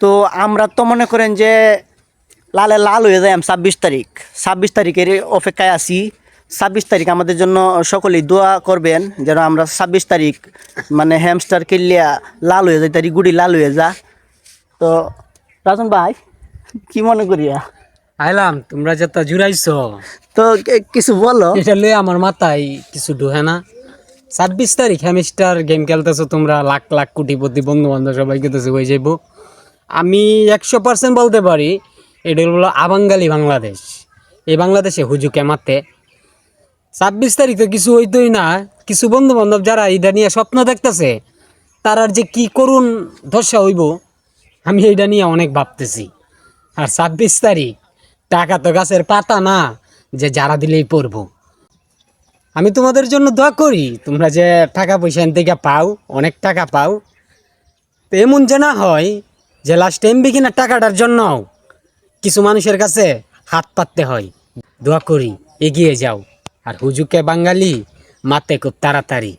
তো আমরা তো মনে করেন যে লালে লাল হয়ে যায় ছাব্বিশ তারিখ। ছাব্বিশ তারিখের অপেক্ষায় আছি। ছাব্বিশ তারিখ আমাদের জন্য সকলেই দোয়া করবেন যেন আমরা ছাব্বিশ তারিখ মানে হ্যামস্টার কিনলিয়া লাল হয়ে যায় তারিখ গুড়ি লাল হয়ে যা। তো রাজন ভাই কি মনে করিয়া? আইলাম তোমরা যত জুড়াইছো। তো কিছু বলো। এটা লয়ে আমার মাথায় কিছু ঢুহে না। ছাব্বিশ তারিখ হ্যামিস্টার গেম খেলতেছো তোমরা লাখ লাখ কোটিপতি বন্ধু বান্ধব সবাই খেলতেছে হয়ে যাইব। আমি একশো পার্সেন্ট বলতে পারি, এটা হলো আবাঙ্গালি বাংলাদেশ। এই বাংলাদেশে হুজুকে মাতে ছাব্বিশ তারিখ তো কিছু হইতোই না, কিছু বন্ধু বান্ধব যারা এটা নিয়ে স্বপ্ন দেখতেছে, তারার যে কি করুন দশা হইব, আমি এইটা নিয়ে অনেক ভাবতেছি। আর ছাব্বিশ তারিখ, টাকা তো গাছের পাতা না, যে যারা দিলেই পড়ব আমি তোমাদের জন্য দোয়া করি, তোমরা যে টাকা পয়সা থেকে পাও, অনেক টাকা পাও, তো এমন যে না হয় যে লাস্ট এমবি কিনা টাকাটার জন্য কিছু মানুষের কাছে হাত পাততে হয়। দোয়া করি, এগিয়ে যাও। আর হুজুকে বাঙালি, মাতে খুব তাড়াতাড়ি।